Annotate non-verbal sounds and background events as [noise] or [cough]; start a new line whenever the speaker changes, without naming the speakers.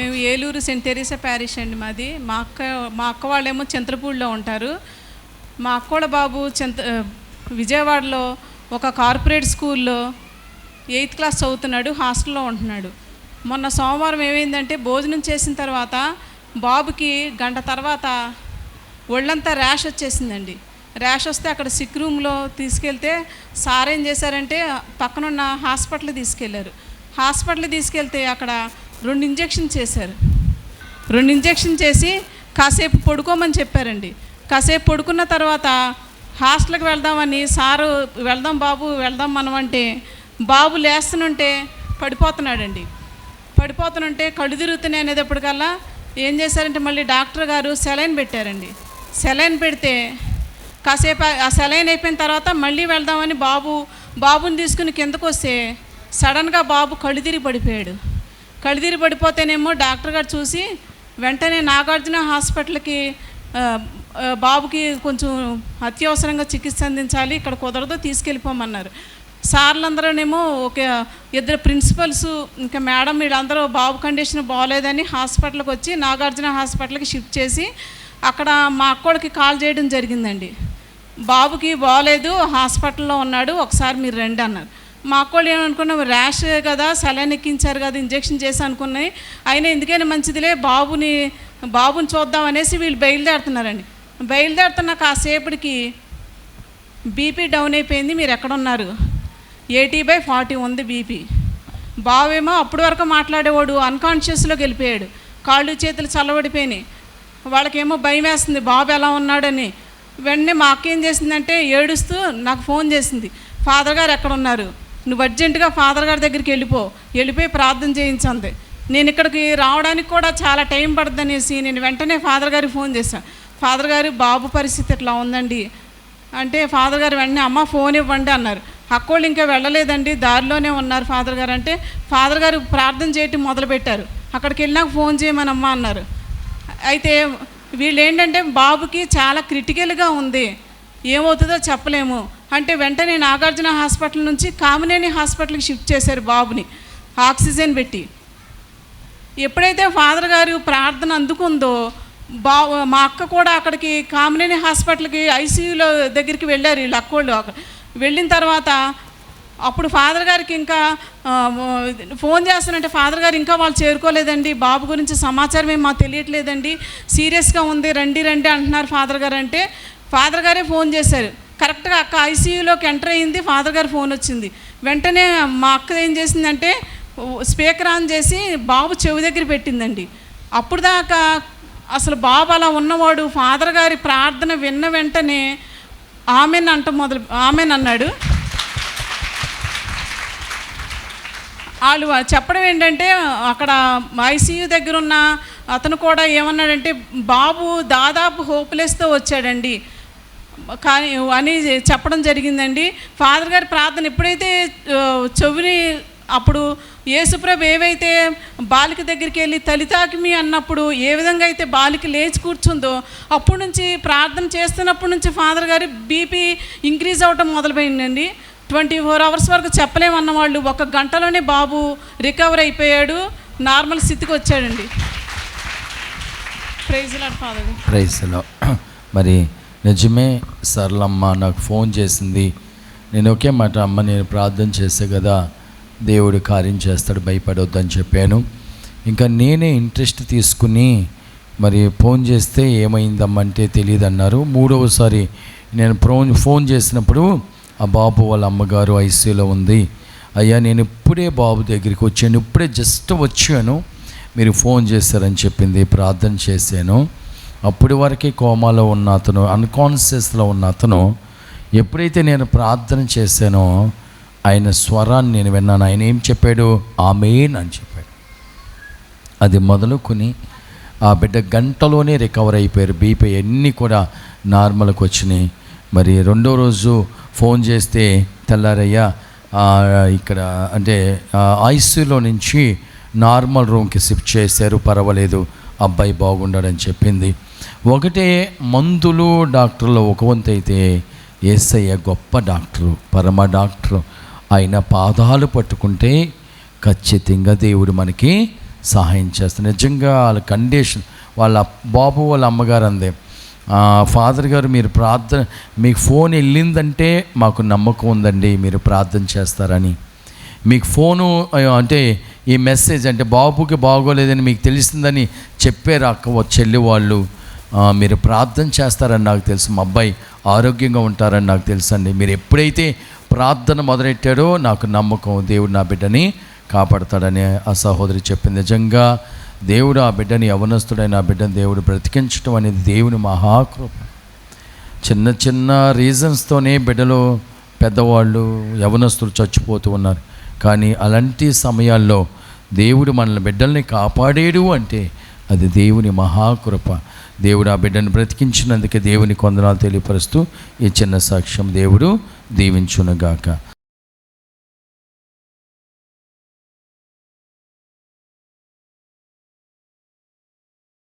మేము Eluru cent Teresa parish అండి మాది. మా అక్క మా అక్క వాళ్ళేమో చింతలపూడిలో ఉంటారు. మా అక్కోడ బాబు చింత విజయవాడలో ఒక కార్పొరేట్ స్కూల్లో ఎయిత్ క్లాస్ చదువుతున్నాడు హాస్టల్లో ఉంటున్నాడు. మొన్న సోమవారం ఏమైందంటే భోజనం చేసిన తర్వాత బాబుకి గంట తర్వాత ఒళ్ళంతా ర్యాష్ వచ్చేసిందండి. ర్యాష్ వస్తే అక్కడ సిక్ రూమ్లో తీసుకెళ్తే సార్ ఏం చేశారంటే పక్కనున్న హాస్పిటల్ తీసుకెళ్ళారు. హాస్పిటల్ తీసుకెళ్తే అక్కడ రెండు ఇంజెక్షన్ చేశారు. రెండు ఇంజెక్షన్ చేసి కాసేపు పడుకోమని చెప్పారండి. కాసేపు పడుకున్న తర్వాత హాస్టల్కి వెళ్దామని సారు వెళ్దాం బాబు వెళ్దాం మనం అంటే బాబు లేస్తునుంటే పడిపోతున్నాడండి. పడిపోతుంటే కళ్ళు తిరుగుతున్నాయి అనేటప్పటికల్లా ఏం చేశారంటే మళ్ళీ డాక్టర్ గారు సెలైన్ పెట్టారండి. సెలైన్ పెడితే కాసేపు ఆ- ఆ సెలైన్ అయిపోయిన తర్వాత మళ్ళీ వెళ్దామని బాబు బాబుని తీసుకుని కిందకు వస్తే సడన్గా బాబు కళ్ళు తిరిగి పడిపోయాడు. కళ్ళు పడిపోతేనేమో డాక్టర్ గారు చూసి వెంటనే నాగార్జున హాస్పిటల్కి బాబుకి కొంచెం అత్యవసరంగా చికిత్స అందించాలి ఇక్కడ కుదరదు తీసుకెళ్ళిపోమన్నారు. సార్లందరూనేమో ఒక ఇద్దరు ప్రిన్సిపల్స్ ఇంకా మేడం వీళ్ళందరూ బాబు కండిషన్ బాగోలేదని హాస్పిటల్కి వచ్చి నాగార్జున హాస్పిటల్కి షిఫ్ట్ చేసి అక్కడ మా అక్కడికి కాల్ చేయడం జరిగిందండి. బాబుకి బాగోలేదు హాస్పిటల్లో ఉన్నాడు ఒకసారి మీరు రండి అన్నారు. మా వాళ్ళు ఏమనుకున్నాం ర్యాష్ కదా సెలైన్ ఎక్కించారు కదా ఇంజెక్షన్ చేసి అనుకున్నాయి. అయినా ఎందుకైనా మంచిదిలే బాబుని బాబుని చూద్దాం అనేసి వీళ్ళు బయలుదేరుతున్నారండి. బయలుదేరుతున్న కాసేపటికి బీపీ డౌన్ అయిపోయింది మీరు ఎక్కడున్నారు? ఎయిటీ బై ఫార్టీ ఉంది బీపీ బావేమో అప్పటి వరకు మాట్లాడేవాడు అన్కాన్షియస్లోకి వెళ్ళిపోయాడు. కాళ్ళు చేతులు చల్లబడిపోయినాయి. వాళ్ళకేమో భయం వేస్తుంది బాబు ఎలా ఉన్నాడని. వెంటనే మా అక్క ఏం చేసిందంటే ఏడుస్తూ నాకు ఫోన్ చేసింది ఫాదర్ గారు ఎక్కడ ఉన్నారు నువ్వు అర్జెంటుగా ఫాదర్ గారి దగ్గరికి వెళ్ళిపో. వెళ్ళిపోయి ప్రార్థన చేయించంది. నేను ఇక్కడికి రావడానికి కూడా చాలా టైం పడుతుంది అనేసి నేను వెంటనే ఫాదర్ గారికి ఫోన్ చేశాను ఫాదర్ గారు బాబు పరిస్థితి ఇట్లా ఉందండి? అంటే ఫాదర్ గారు వెంటనే అమ్మ ఫోన్ ఇవ్వండి అన్నారు. అక్కోళ్ళు ఇంకా వెళ్ళలేదండి. దారిలోనే ఉన్నారు ఫాదర్ గారు అంటే ఫాదర్ గారు ప్రార్థన చేయటం మొదలుపెట్టారు. అక్కడికి వెళ్ళినాక ఫోన్ చేయమని అమ్మ అన్నారు. అయితే వీళ్ళు ఏంటంటే బాబుకి చాలా క్రిటికల్గా ఉంది. ఏమవుతుందో చెప్పలేము. అంటే వెంటనే నాగార్జున హాస్పిటల్ నుంచి కామినేని హాస్పిటల్కి షిఫ్ట్ చేశారు బాబుని. ఆక్సిజన్ పెట్టి. ఎప్పుడైతే ఫాదర్ గారు ప్రార్థన అందుకుందో బా మా అక్క కూడా అక్కడికి కామినేని హాస్పిటల్కి ఐసీయూలో దగ్గరికి వెళ్ళారు వీళ్ళు అక్కోళ్ళు అక్కడ. వెళ్ళిన తర్వాత అప్పుడు ఫాదర్ గారికి ఇంకా ఫోన్ చేస్తానంటే ఫాదర్ గారు ఇంకా వాళ్ళు చేరుకోలేదండి. బాబు గురించి సమాచారం ఏం మాకు తెలియట్లేదండి. సీరియస్గా ఉంది రండి రండి అంటున్నారు ఫాదర్ గారు అంటే. ఫాదర్ గారే ఫోన్ చేశారు. కరెక్ట్గా అక్క ఐసీయూలోకి ఎంటర్ అయింది ఫాదర్ గారు ఫోన్ వచ్చింది. వెంటనే మా అక్క ఏం చేసిందంటే స్పీకర్ ఆన్ చేసి బాబు చెవి దగ్గర పెట్టిందండి. అప్పుడు దాకా అసలు బాబు అలా ఉన్నవాడు ఫాదర్ గారి ప్రార్థన విన్న వెంటనే ఆమెన్ అంట మొదలు ఆమెన్ అన్నాడు. వాళ్ళు చెప్పడం ఏంటంటే అక్కడ ఐసీయూ దగ్గర ఉన్న అతను కూడా ఏమన్నాడంటే బాబు దాదాపు హోప్లెస్తో వచ్చాడండి. కానీ అని చెప్పడం జరిగిందండి. ఫాదర్ గారి ప్రార్థన ఎప్పుడైతే చెవిని అప్పుడు యేసుప్రభు ఏవైతే బాలిక దగ్గరికి వెళ్ళి తలితాకిమి అన్నప్పుడు ఏ విధంగా అయితే బాలిక లేచి కూర్చుందో అప్పటి నుంచి ప్రార్థన చేస్తున్నప్పటి నుంచి ఫాదర్ గారి బీపీ ఇంక్రీజ్ అవ్వటం మొదలుపోయిందండి. ట్వంటీ ఫోర్ అవర్స్ వరకు చెప్పలేమన్న వాళ్ళు ఒక గంటలోనే బాబు రికవర్ అయిపోయాడు నార్మల్ స్థితికి వచ్చాడండి. ప్రైజ్ లాడ్ ఫాదర్
ప్రైజ్లో [clears throat] మరి నిజమే సరళమ్మ నాకు ఫోన్ చేసింది. నేను ఒకే మాట అమ్మ నేను ప్రార్థన చేస్తే కదా దేవుడు కార్యం చేస్తాడు భయపడొద్దని చెప్పాను. ఇంకా నేనే ఇంట్రెస్ట్ తీసుకుని మరి ఫోన్ చేస్తే ఏమైందమ్మంటే తెలియదు అన్నారు మూడవసారి నేను ఫోన్ ఫోన్ చేసినప్పుడు ఆ బాబు వాళ్ళ అమ్మగారు ఐసీయూలో ఉంది. అయ్యా నేను ఇప్పుడే బాబు దగ్గరికి వచ్చాను ఇప్పుడే జస్ట్ వచ్చాను. మీరు ఫోన్ చేస్తారని చెప్పింది ప్రార్థన చేశాను. అప్పటి వరకే కోమాలో ఉన్న అతను అన్కాన్షియస్లో ఉన్న అతను ఎప్పుడైతే నేను ప్రార్థన చేశానో ఆయన స్వరాన్ని నేను విన్నాను. ఆయన ఏం చెప్పాడు? ఆమెన్ అని చెప్పాడు. అది మొదలుకొని ఆ బిడ్డ గంటలోనే రికవర్ అయిపోయారు. బీపీ అన్నీ కూడా నార్మల్కి వచ్చినాయి. మరి రెండో రోజు ఫోన్ చేస్తే తెల్లారయ్యా ఇక్కడ అంటే ఐసీయూలో నుంచి నార్మల్ రూమ్కి షిఫ్ట్ చేశారు పర్వాలేదు అబ్బాయి బాగుండాడని చెప్పింది. ఒకటే మందులు డాక్టర్లు ఒక వంతు అయితే ఏసయ్య గొప్ప డాక్టరు పరమ డాక్టరు. ఆయన పాదాలు పట్టుకుంటే ఖచ్చితంగా దేవుడు మనకి సహాయం చేస్తారు నిజంగా వాళ్ళ కండిషన్ వాళ్ళ బాబు వాళ్ళ అమ్మగారు అందే ఫాదర్ గారు మీరు ప్రార్థన మీకు ఫోన్ వెళ్ళిందంటే మాకు నమ్మకం ఉందండి మీరు ప్రార్థన చేస్తారని. మీకు ఫోను అంటే ఈ మెసేజ్ అంటే బాబుకి బాగోలేదని మీకు తెలిసిందని చెప్పారు అక్క చెల్లి వాళ్ళు మీరు ప్రార్థన చేస్తారని నాకు తెలుసు. మా అబ్బాయి ఆరోగ్యంగా ఉంటారని నాకు తెలుసు అండి మీరు ఎప్పుడైతే ప్రార్థన మొదలెట్టాడో నాకు నమ్మకం దేవుడు నా బిడ్డని కాపాడతాడని ఆ సహోదరి చెప్పింది. నిజంగా దేవుడు ఆ బిడ్డని యవనస్తుడైన ఆ బిడ్డని దేవుడు బ్రతికించడం అనేది దేవుని మహాకృప. చిన్న చిన్న రీజన్స్తోనే బిడ్డలు పెద్దవాళ్ళు యవనస్తులు చచ్చిపోతూ ఉన్నారు. కానీ అలాంటి సమయాల్లో దేవుడు మన బిడ్డల్ని కాపాడేడు అంటే అది దేవుని మహాకృప. దేవుడు ఆ బిడ్డను బ్రతికించినందుకే దేవుని కొందనాలు తెలియపరుస్తూ ఈ చిన్న సాక్ష్యం దేవుడు దీవించునుగాక.